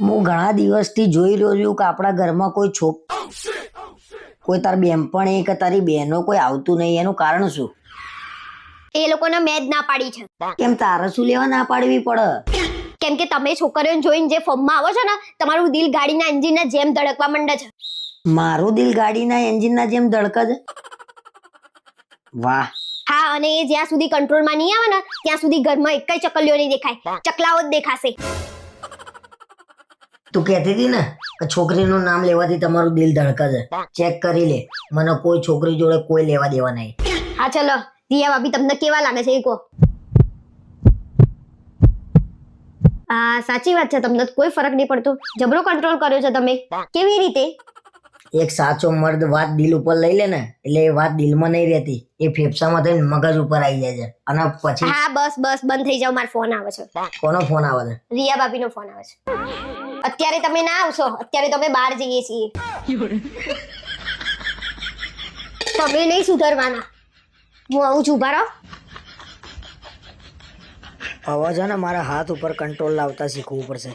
હું ઘણા દિવસથી જોઈ રહ્યો છું કે આપણા ઘરમાં કોઈ છોક કોઈ તાર બેનપણી કે તારી બહેનો કોઈ આવતું નહીં. એનું કારણ શું? એ લોકોને મેં જ ના પાડી છે. કેમ તારે શું લેવા ના પાડવી પડે? કેમ કે તમે છોકરીઓને જોઈને જે ફોર્મમાં આવો છો ને તમારું દિલ ગાડીના એન્જિનના જેમ ધડકવા માંડે છે. મારું દિલ ગાડીના એન્જિનના જેમ ધડકે છે? વાહ. હા અને એ જ્યાં સુધી કંટ્રોલમાં નહીં આવે ને ત્યાં સુધી ઘરમાં એક જ ચકલીઓ નહીં દેખાય. ચકલાઓ જ દેખાશે. તું કહેતી હતી ને કે છોકરીનું નામ લેવાથી તમારું દિલ ધડકા છે. ચેક કરી લે. મને કોઈ છોકરી જોડે કોઈ લેવા દેવા નહીં. હા ચલો. રિયા ભાભી તમને કેવા લાગે છે એ કહો. આ સાચી વાત છે તમને કોઈ ફરક નહીં પડતો. જબરો કંટ્રોલ કર્યો છે તમે. કેવી રીતે? એક સાચો મર્દ વાત દિલ ઉપર લઈ લે ને એટલે એ વાત દિલમાં નહીં રહેતી. એ ફેફસામાં થઈને મગજ ઉપર આવી જાય છે. અને પછી હા બસ બસ બંધ થઈ જાવ મારો ફોન આવે છે. કોનો ફોન આવે છે? રિયા ભાભીનો ફોન આવે છે. અત્યારે તમે ના આવશો. અત્યારે તમે બહાર જઈએ છીએ. તમે નહીં સુધરવાના. હું આવું છું ઊભા રહો. છે ને મારા હાથ ઉપર કંટ્રોલ લાવતા શીખવું પડશે.